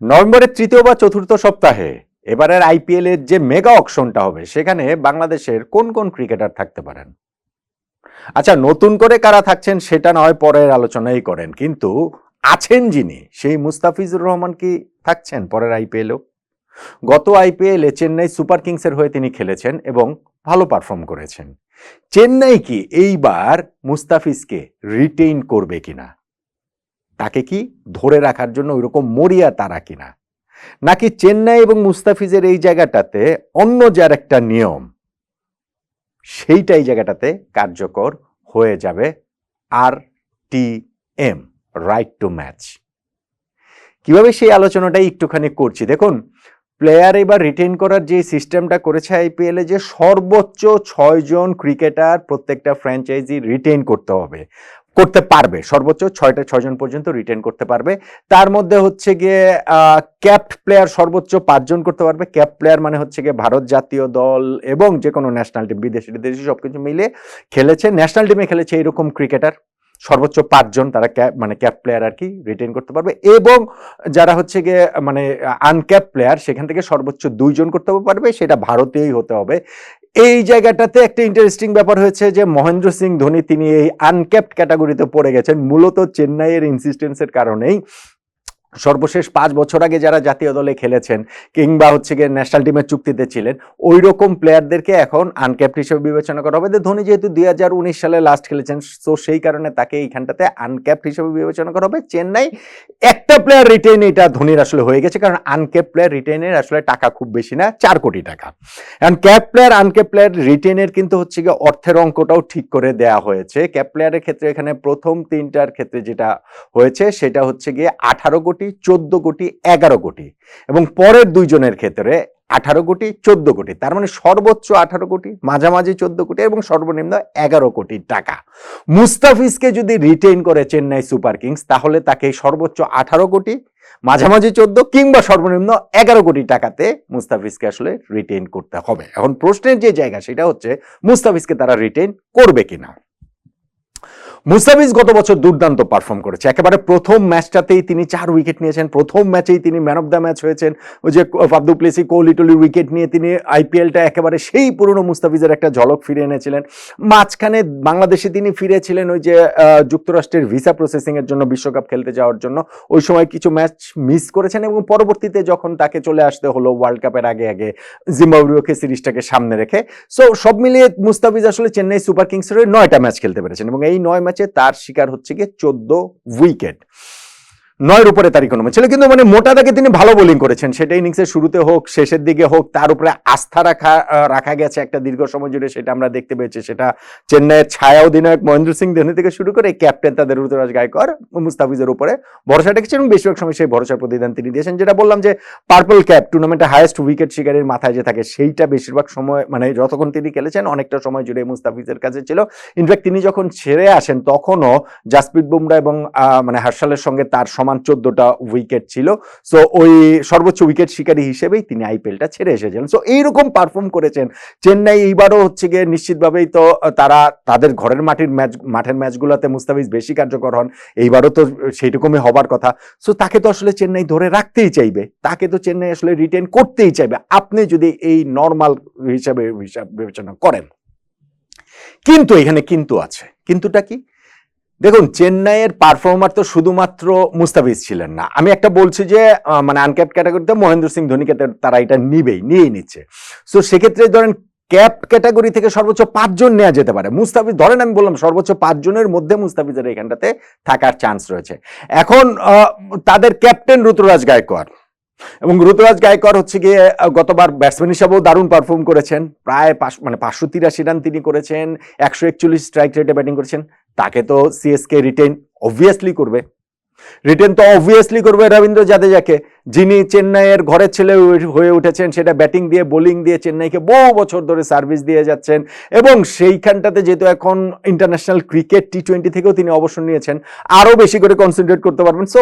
নভেম্বরের তৃতীয় বা চতুর্থ সপ্তাহে এবারের আইপিএল এর যে মেগা অকশনটা হবে, সেখানে বাংলাদেশের কোন কোন ক্রিকেটার থাকতে পারেন? আচ্ছা নতুন করে কারা থাকছেন সেটা নয়, পরের আলোচনাই করেন। কিন্তু আছেন যিনি, সেই মুস্তাফিজুর রহমান কি থাকছেন পরের আইপিএলও? গত আইপিএলে চেন্নাই সুপার কিংসের হয়ে তিনি খেলেছেন এবং ভালো পারফর্ম করেছেন। চেন্নাই কি এইবার মুস্তাফিজকে রিটেইন করবে কিনা? তাকে কি ধরে রাখার জন্য ওইরকম মরিয়া তারা কিনা? নাকি চেন্নাই এবং মুস্তাফিজের এই জায়গাটাতে অন্য যার একটা নিয়ম সেইটা এই জায়গাটাতে কার্যকর হয়ে যাবে R T M right to match কীভাবে সেই আলোচনাটাই একটুখানি করছি? দেখুন প্লেয়ার এবার রিটেন করার যে সিস্টেমটা করেছে আইপিএলে যে সর্বোচ্চ ছয়জন ক্রিকেটার প্রত্যেকটা ফ্র্যাঞ্চাইজি রিটেন করতে হবে। করতে পারবে। সর্বোচ্চ ছয়টা, ছয়জন পর্যন্ত রিটেন করতে পারবে। তার মধ্যে হচ্ছে গিয়ে ক্যাপ্ট প্লেয়ার সর্বোচ্চ পাঁচজন করতে পারবে। ক্যাপ প্লেয়ার মানে হচ্ছে গিয়ে ভারত জাতীয় দল এবং যে কোনো ন্যাশনাল টিম বিদেশি বিদেশি সব কিছু মিলে খেলেছে। ন্যাশনাল টিমে খেলেছে এরকম ক্রিকেটার সর্বোচ্চ পাঁচজন তারা ক্যাপ মানে ক্যাপ প্লেয়ার আর কি রিটেন করতে পারবে এবং যারা হচ্ছে গিয়ে মানে আনক্যাপ প্লেয়ার সেখান থেকে সর্বোচ্চ দুইজন করতে পারবে। সেটা ভারতেই হতে হবে। এই জায়গাটাতে একটা ইন্টারেস্টিং ব্যাপার হয়েছে যে মহেন্দ্র সিং ধোনি, তিনি এই আনক্যাপ্ট ক্যাটাগরিতে পড়ে গেছেন, মূলত চেন্নাইয়ের ইনসিস্টেন্সের কারণেই। সর্বশেষ পাঁচ বছর আগে যারা জাতীয় দলে খেলেছেন কিংবা হচ্ছে গিয়ে ন্যাশনাল টিমের চুক্তিতে ছিলেন ওই রকম প্লেয়ারদেরকে এখন আনক্যাপ্ট হিসেবে বিবেচনা করা হবে। ধোনি যেহেতু দুই হাজার উনিশ সালে লাস্ট খেলেছেন, তো সেই কারণে তাকে এইখানটাতে আনক্যাপ্ট হিসেবে বিবেচনা করা হবে। চেন্নাই একটা প্লেয়ার রিটেন এটা ধোনির আসলে হয়ে গেছে, কারণ আনক্যাপ প্লেয়ার রিটেনের আসলে টাকা খুব বেশি না, চার কোটি টাকা। এখন ক্যাপ প্লেয়ার আনক্যাপ প্লেয়ার রিটেনের কিন্তু হচ্ছে গিয়ে অর্থের অঙ্কটাও ঠিক করে দেয়া হয়েছে। ক্যাপ প্লেয়ারের ক্ষেত্রে এখানে প্রথম তিনটার ক্ষেত্রে যেটা হয়েছে, সেটা হচ্ছে গিয়ে আঠারো কোটি চোদ্দ কোটি, এগারো কোটি এবং পরের দুইজনের ক্ষেত্রে আঠারো কোটি, চোদ্দ কোটি। তার মানে সর্বোচ্চ আঠারো কোটি, মাঝামাঝি চোদ্দ কোটি এবং সর্বনিম্ন এগারো কোটি টাকা। মুস্তাফিজকে যদি রিটেইন করে চেন্নাই সুপার কিংস, তাহলে তাকে সর্বোচ্চ আঠারো কোটি, মাঝামাঝি চোদ্দ কিংবা সর্বনিম্ন এগারো কোটি টাকাতে মুস্তাফিজকে আসলে রিটেইন করতে হবে। এখন প্রশ্নের যে জায়গা, সেটা হচ্ছে মুস্তাফিজকে তারা রিটেইন করবে কিনা। মুস্তাফিজ গত বছর দুর্দান্ত পারফর্ম করেছে। একেবারে প্রথম ম্যাচটাতেই তিনি চার উইকেট নিয়েছেন। প্রথম ম্যাচেই তিনি ম্যান অফ দ্য ম্যাচ হয়েছেন। ওই যে ফাবদু প্লেসি কোহলি টলি উইকেট নিয়ে তিনি আইপিএলটা একেবারে সেই পুরনো মুস্তাফিজের একটা ঝলক ফিরে এনেছিলেন। মাঝখানে বাংলাদেশে তিনি ফিরেছিলেন ওই যে যুক্তরাষ্ট্রের ভিসা প্রসেসিংয়ের জন্য বিশ্বকাপ খেলতে যাওয়ার জন্য। ওই সময় কিছু ম্যাচ মিস করেছেন এবং পরবর্তীতে যখন তাকে চলে আসতে হলো ওয়ার্ল্ড কাপের আগে আগে জিম্বাবুয়েকে সিরিজটাকে সামনে রেখে। সো সব মিলিয়ে মুস্তাফিজ আসলে চেন্নাই সুপার কিংসের নয়টা ম্যাচ খেলতে পেরেছেন এবং এই নয় ম্যাচ ম্যাচে তার শিকার হচ্ছে গিয়ে চোদ্দ উইকেট। নয়ের উপরে তার ইকোনমি ছিল। কিন্তু মানে মোটা দাগে তিনি ভালো বোলিং করেছেন। সেটা ইনিংসের শুরুতে হোক, শেষের দিকে হোক, তার উপরে আস্থা রাখা রাখা গেছে একটা দীর্ঘ সময় জুড়ে, সেটা আমরা দেখতে পেয়েছি। সেটা চেন্নাইয়ের ছায়া অধিনায়ক মহেন্দ্র সিং ধোনি থেকে শুরু করে ক্যাপ্টেন তাদের ঋতুরাজ গায়কর, মুস্তাফিজের উপরে ভরসা রেখেছেন এবং বেশিরভাগ সময় সেই ভরসার প্রতিদান তিনি দিয়েছেন। যেটা বললাম যে পার্পল ক্যাপ টুর্নামেন্টে হায়েস্ট উইকেট শিকারের মাথায় যে থাকে, সেইটা বেশিরভাগ সময় মানে যতক্ষণ তিনি খেলেছেন, অনেকটা সময় জুড়ে মুস্তাফিজের কাছে ছিল। ইনফ্যাক্ট তিনি যখন ছেড়ে আসেন, তখনও জাসপ্রীত বুমরা এবং মানে হার্শালের সঙ্গে তার সমান চোদ্দটা উইকেট ছিল। সো ওই সর্বোচ্চ উইকেট শিকারী হিসেবেই তিনি আইপিএলটা ছেড়ে এসেছিলেন। সো এইরকম পারফর্ম করেছেন। চেন্নাই এইবারও হচ্ছে গিয়ে নিশ্চিতভাবেই তো তারা তাদের ঘরের মাটির ম্যাচ, মাঠের ম্যাচগুলোতে মুস্তাফিজ বেশি কার্যকর হন। এইবারও তো সেইরকমই হবার কথা। সো তাকে তো আসলে চেন্নাই ধরে রাখতেই চাইবে। তাকে তো চেন্নাই আসলে রিটেন করতেই চাইবে। আপনি যদি এই নর্মাল হিসাবে, হিসাব বিবেচনা করেন। কিন্তু এখানে কিন্তু আছে। কিন্তুটা কি? দেখুন, চেন্নাইয়ের পারফর্মার তো শুধুমাত্র মুস্তাফিজ ছিলেন না। আমি একটা বলছি যে মানে আনক্যাপ ক্যাটাগরিতে মহেন্দ্র সিং ধোনিকে তারা এটা নিবেই, নিয়েই নিচ্ছে। সো সেক্ষেত্রে ধরেন ক্যাপ ক্যাটাগরি থেকে সর্বোচ্চ পাঁচজন নেওয়া যেতে পারে। মুস্তাফিজ, ধরেন আমি বললাম, সর্বোচ্চ পাঁচজনের মধ্যে মুস্তাফিজের এখানটাতে থাকার চান্স রয়েছে। এখন তাদের ক্যাপ্টেন ঋতুরাজ গায়কোয়াড়। এবং ঋতুরাজ গায়কর হচ্ছে গিয়ে গতবার ব্যাটসম্যান হিসাবেও দারুণ পারফর্ম করেছেন। প্রায় মানে পাঁচশো তিরাশি রান তিনি করেছেন, একশো একচল্লিশ স্ট্রাইক রেটে ব্যাটিং করেছেন। তাকে তো সিএসকে রিটেন অবভিয়াসলি করবে। রিটেন তো অবভিয়াসলি করবে রবীন্দ্র জাদেজাকে। যিনি চেন্নাইয়ের ঘরের ছেলে হয়ে উঠেছেন, সেটা ব্যাটিং দিয়ে, বোলিং দিয়ে চেন্নাইকে বহু বছর ধরে সার্ভিস দিয়ে যাচ্ছেন এবং সেইখানটাতে যেহেতু এখন ইন্টারন্যাশনাল ক্রিকেট টি টোয়েন্টি থেকেও তিনি অবসর নিয়েছেন, আরও বেশি করে কনসেন্ট্রেট করতে পারবেন। সো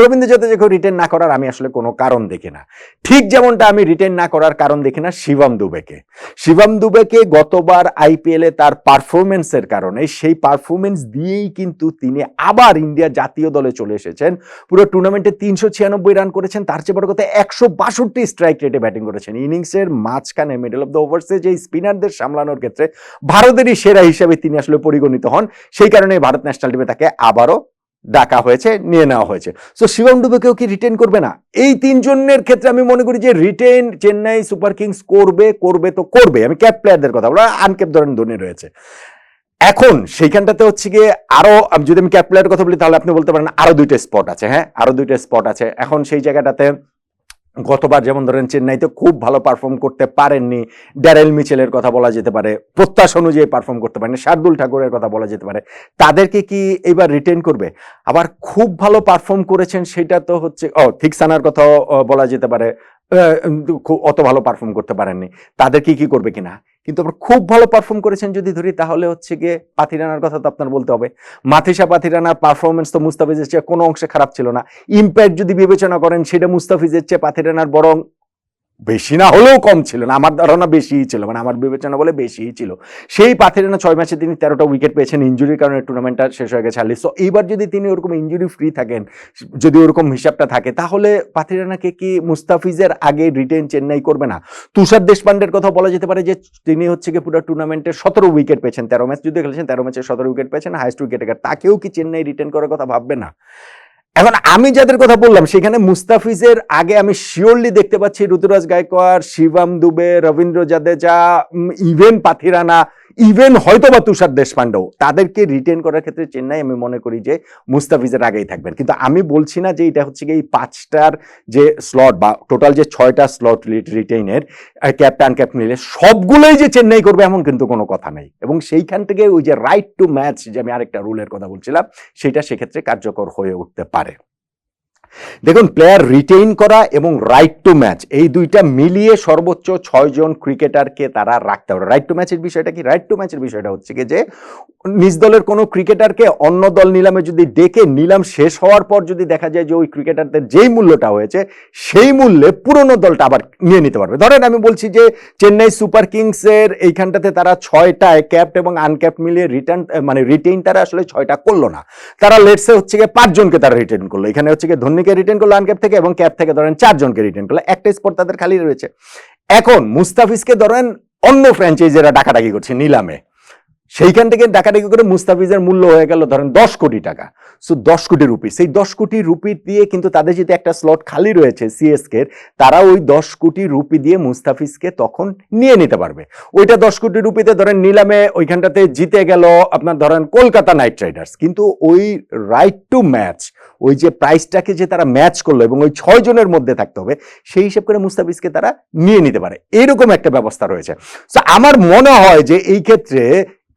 রবীন্দ্র জাদেজাকে রিটেন না করার, আমি আসলে কোনো কারণ দেখি না। ঠিক যেমনটা আমি রিটেন না করার কারণ দেখি না, শিবম দুবেকে। শিবম দুবেকে গতবার আইপিএলে তার পারফরমেন্সের কারণে, সেই পারফরমেন্স দিয়েই কিন্তু তিনি আবার ইন্ডিয়া জাতীয় দলে চলে এসেছেন। পুরো টুর্নামেন্টে তিনশো ছিয়ানব্বই রান করেছেন তার চেয়ে বড় কথা একশো বাষট্টি স্ট্রাইক রেটে ব্যাটিং করেছেন। ইনিংসের মাঝখানে মিডল অফ দ্য ওভার্সে যে স্পিনারদের সামলানোর ক্ষেত্রে ভারতেরই সেরা হিসেবে তিনি আসলে পরিগণিত হন। সেই কারণে ভারত ন্যাশনাল টিমে তাকে আবারও ডাকা হয়েছে, নিয়ে নেওয়া হয়েছে। সো শিবম ডুবেকেও কি রিটেন করবে না? এই তিনজনের ক্ষেত্রে আমি মনে করি যে রিটেন চেন্নাই সুপার কিংস করবে করবে তো করবে। আমি ক্যাপ প্লেয়ারদের কথা বলো আনক্যাপ ধরেন ধোনি রয়েছে। এখন সেইখানটাতে হচ্ছে গিয়ে আরও যদি আমি ক্যাপ কথা বলি, তাহলে আপনি বলতে পারেন আরও দুইটা স্পট আছে হ্যাঁ? আরও দুইটা স্পট আছে। এখন সেই জায়গাটাতে গতবার যেমন ধরেন চেন্নাইতে খুব ভালো পারফর্ম করতে পারেননি, ড্যারেল মিচেলের কথা বলা যেতে পারে, প্রত্যাশা অনুযায়ী পারফর্ম করতে পারেনি শার্দুল ঠাকুরের কথা বলা যেতে পারে, তাদেরকে কি এবার রিটেন করবে? আবার খুব ভালো পারফর্ম করেছেন, সেটা তো হচ্ছে, ও থিকসানার কথাও বলা যেতে পারে অত ভালো পারফর্ম করতে পারেননি। তাদেরকে কি করবে কিনা? কিন্তু আপনার খুব ভালো পারফর্ম করেছেন যদি ধরি, তাহলে হচ্ছে গিয়ে পাথিরানার কথা তো আপনার বলতে হবে। মাথিসা পাথিরানার পারফরমেন্স তো মুস্তাফিজের চেয়ে কোনো অংশে খারাপ ছিল না। ইম্প্যাক্ট যদি বিবেচনা করেন, সেটা মুস্তাফিজের চেয়ে পাথিরানার বরং বেশি না হলেও কম ছিল না, আমার ধারণা বেশিই ছিল মানে আমার বিবেচনা বলে বেশিই ছিল। সেই পাথিরানা ছয় ম্যাচে তিনি তেরোটা উইকেট পেয়েছেন ইঞ্জুরির কারণে টুর্নামেন্টটা শেষ হয়ে গেছে আলি সো এইবার যদি তিনি ওরকম ইঞ্জুরি ফ্রি থাকেন, যদি ওরকম হিসাবটা থাকে, তাহলে পাথিরানাকে কি মুস্তাফিজের আগে রিটেন চেন্নাই করবে না? তুষার দেশপান্ডের কথা বলা যেতে পারে যে, তিনি হচ্ছে কি পুরো টুর্নামেন্টে সতেরো উইকেট পেয়েছেন, তেরো ম্যাচ যদি খেলেছেন, তেরো ম্যাচে সতেরো উইকেট পেয়েছেন হাইস্ট উইকেট তাকেও কি চেন্নাই রিটেন করার কথা ভাববে না? এখন আমি যাদের কথা বললাম, সেখানে মুস্তাফিজের আগে আমি শিওরলি দেখতে পাচ্ছি ঋতুরাজ গায়কোয়াড়, শিবাম দুবে, রবীন্দ্র জাদেজা ইভেন পাথিরানা ইভেন হয়তো বা তুষার দেশপান্ডেও তাদেরকে রিটেন করার ক্ষেত্রে চেন্নাই আমি মনে করি যে মুস্তাফিজের আগেই থাকবেন। কিন্তু আমি বলছি না যে এটা হচ্ছে এই পাঁচটার যে স্লট বা টোটাল যে ছয়টা স্লট রিটেইনের ক্যাপ্টেন ক্যাপ মিলে সবগুলোই যে চেন্নাই করবে এমন কিন্তু কোনো কথা নেই। এবং সেইখান থেকে ওই যে রাইট টু ম্যাচ যে আমি আরেকটা রুলের কথা বলছিলাম, সেটা সেক্ষেত্রে কার্যকর হয়ে উঠতে পারে। দেখুন প্লেয়ার রিটেইন করা এবং রাইট টু ম্যাচ এই দুইটা মিলিয়ে সর্বোচ্চ ছয়জন ক্রিকেটারকে তারা রাখতে পারে রাইট টু ম্যাচের বিষয়টা কি? রাইট টু ম্যাচের বিষয়টা হচ্ছে কি যে, নিজ দলের কোনো ক্রিকেটারকে অন্য দল নিলামে যদি ডেকে নিলাম শেষ হওয়ার পর যদি দেখা যায় যে ওই ক্রিকেটারদের যেই মূল্যটা হয়েছে, সেই মূল্যে পুরনো দলটা আবার নিয়ে নিতে পারবে। ধরেন আমি বলছি যে, চেন্নাই সুপার কিংসের এইখানটাতে তারা ছয়টায় ক্যাপ্ট এবং আনক্যাপ্ট মিলিয়ে রিটার্ন মানে রিটেইন তারা আসলে ছয়টা করল না। তারা লেটসে হচ্ছে গিয়ে পাঁচজনকে তারা রিটেন করল। এখানে হচ্ছে গিয়ে ধোনিকে রিটেন করল আনক্যাপ থেকে এবং ক্যাপ থেকে ধরেন চারজনকে রিটেন করল। একটা স্পট তাদের খালি রয়েছে। এখন মুস্তাফিজকে ধরেন অন্য ফ্র্যাঞ্চাইজিরা ডাকাডাকি করছে, নিলামে। সেইখান থেকে ডাকাডাকি করে মুস্তাফিজের মূল্য হয়ে গেল ধরেন দশ কোটি টাকা। সো দশ কোটি রুপি। সেই দশ কোটি রুপি দিয়ে কিন্তু তাদের যদি একটা স্লট খালি রয়েছে সিএসকে তারা ওই দশ কোটি রুপি দিয়ে মুস্তাফিজকে তখন নিয়ে নিতে পারবে। ওইটা দশ কোটি রুপিতে ধরেন নিলামে ওইখানটাতে জিতে গেল আপনার ধরেন কলকাতা নাইট রাইডার্স। কিন্তু ওই রাইট টু ম্যাচ ওই যে প্রাইসটাকে যে তারা ম্যাচ করল এবং ওই ছয় জনের মধ্যে থাকতে হবে, সেই হিসেব করে মুস্তাফিজকে তারা নিয়ে নিতে পারে। এরকম একটা ব্যবস্থা রয়েছে। আমার মনে হয় যে এই ক্ষেত্রে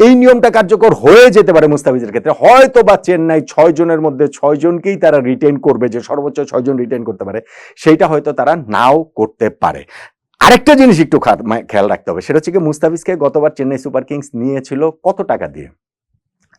এই নিয়মটা কার্যকর হয়ে যেতে পারে মুস্তাফিজের ক্ষেত্রে। হয়তো বা চেন্নাই ছয় জনের মধ্যে ছয় জনকেই তারা রিটেন করবে, যে সর্বোচ্চ ছয় জন রিটেন করতে পারে, সেইটা হয়তো তারা নাও করতে পারে। আরেকটা জিনিস একটু খেয়াল রাখতে হবে, সেটা হচ্ছে কি মুস্তাফিজকে গতবার চেন্নাই সুপার কিংস নিয়েছিল কত টাকা দিয়ে?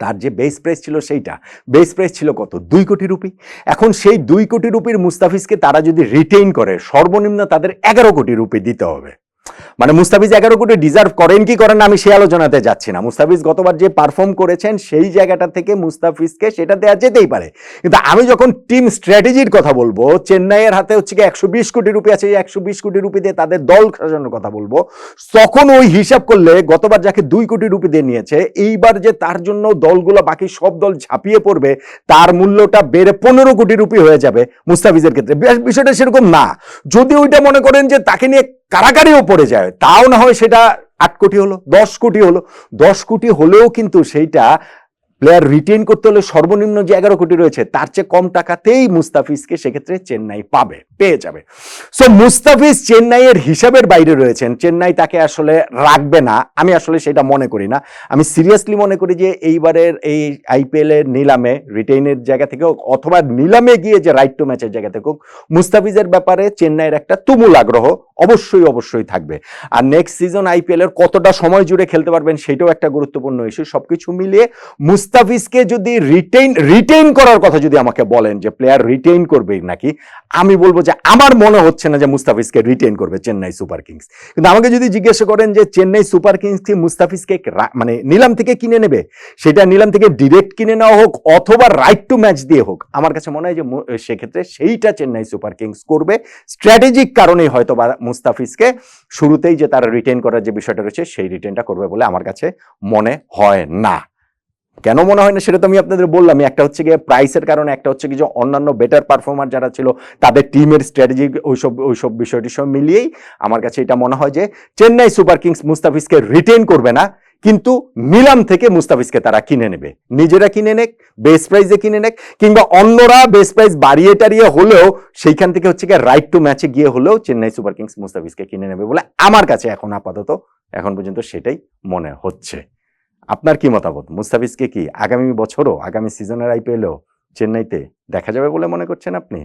তার যে বেস প্রাইস ছিল সেইটা। বেস প্রাইস ছিল কত? দুই কোটি রুপি। এখন সেই দুই কোটি রুপির মুস্তাফিজকে তারা যদি রিটেইন করে, সর্বনিম্ন তাদের এগারো কোটি রুপি দিতে হবে। মানে মুস্তাফিজ এগারো কোটি ডিজার্ভ করেন কি করেন আমি সেই আলোচনাতে যাচ্ছি না। মুস্তাফিজ গতবার যে পারফর্ম করেছেন, সেই জায়গাটা থেকে মুস্তাফিজকে সেটা দেওয়া যেতেই পারে। কিন্তু আমি যখন টিম স্ট্র্যাটেজির কথা বলব, চেন্নাইয়ের হাতে হচ্ছে কি একশো বিশ কোটি রুপি আছে একশো বিশ কোটি রুপি দিয়ে তাদের দল সাজানোর কথা বলব, তখন ওই হিসাব করলে গতবার যাকে দুই কোটি রুপি দিয়ে নিয়েছে, এইবার যে তার জন্য দলগুলো বাকি সব দল ঝাঁপিয়ে পড়বে, তার মূল্যটা বেড়ে পনেরো কোটি রুপি হয়ে যাবে মুস্তাফিজের ক্ষেত্রে। বিষয়টা সেরকম না। যদি ওইটা মনে করেন যে তাকে নিয়ে কারাকারিও পড়ে যায়, তাও না হয় সেটা আট কোটি হলো, দশ কোটি হলো, দশ কোটি হলেও কিন্তু সেইটা প্লেয়ার রিটেন করতে হলে সর্বনিম্ন যে এগারো কোটি রয়েছে, তার চেয়ে কম টাকাতেই মুস্তাফিজকে সেক্ষেত্রে চেন্নাই পাবে, পেয়ে যাবে। সো মুস্তাফিজ চেন্নাইয়ের হিসাবের বাইরে রয়েছেন। চেন্নাই তাকে আসলে রাখবে না। আমি আসলে সেটা মনে করি না। আমি সিরিয়াসলি মনে করি যে এইবারের এই আইপিএল এর নিলামে রিটেইনের জায়গা থেকে হোক অথবা নিলামে গিয়ে যে রাইট টু ম্যাচের জায়গা থেকে হোক, মুস্তাফিজের ব্যাপারে চেন্নাইয়ের একটা তুমুল আগ্রহ অবশ্যই অবশ্যই থাকবে। আর নেক্সট সিজন আইপিএল এর কতটা সময় জুড়ে খেলতে পারবেন, সেটাও একটা গুরুত্বপূর্ণ ইস্যু সবকিছু মিলিয়ে মুস্তাফিজ মুস্তাফিজকে যদি রিটেইন রিটেইন করার কথা যদি আমাকে বলেন যে প্লেয়ার রিটেইন করবে নাকি, আমি বলব যে আমার মনে হচ্ছে না যে মুস্তাফিজকে রিটেইন করবে চেন্নাই সুপার কিংস। কিন্তু আমাকে যদি জিজ্ঞাসা করেন যে চেন্নাই সুপার কিংস কি মুস্তাফিজকে মানে নিলাম থেকে কিনে নেবে? সেটা নিলাম থেকে ডিরেক্ট কিনে নেওয়া হোক অথবা রাইট টু ম্যাচ দিয়ে হোক। আমার কাছে মনে হয় যে সেক্ষেত্রে সেইটা চেন্নাই সুপার কিংস করবে। স্ট্র্যাটেজিক কারণেই হয়তো বা মুস্তাফিজকে শুরুতেই যে তারা রিটেন করার যে বিষয়টা রয়েছে, সেই রিটেনটা করবে বলে আমার কাছে মনে হয় না। কেন মনে হয় না? সেটা তো আমি আপনাদের বললাম একটা হচ্ছে গিয়ে প্রাইসের কারণে, একটা হচ্ছে কি যে অন্যান্য বেটার পারফর্মার যারা ছিল, তাদের টিমের স্ট্র্যাটেজি ওইসব ওইসব বিষয়টির সব মিলিয়েই আমার কাছে এটা মনে হয় যে চেন্নাই সুপার কিংস মুস্তাফিজকে রিটেন করবে না, কিন্তু নিলাম থেকে মুস্তাফিজকে তারা কিনে নেবে। নিজেরা কিনে নেক বেস প্রাইজে কিনে নেক, কিংবা অন্যরা বেস প্রাইস বাড়িয়ে টাড়িয়ে হলেও, সেইখান থেকে হচ্ছে গিয়ে রাইট টু ম্যাচে গিয়ে হলেও চেন্নাই সুপার কিংস মুস্তাফিজকে কিনে নেবে বলে আমার কাছে এখন আপাতত, এখন পর্যন্ত সেটাই মনে হচ্ছে। আপনার কি মতামত? মুস্তাফিজকে কি আগামী বছরও, আগামী সিজনের আইপিএলও চেন্নাইতে দেখা যাবে বলে মনে করছেন আপনি?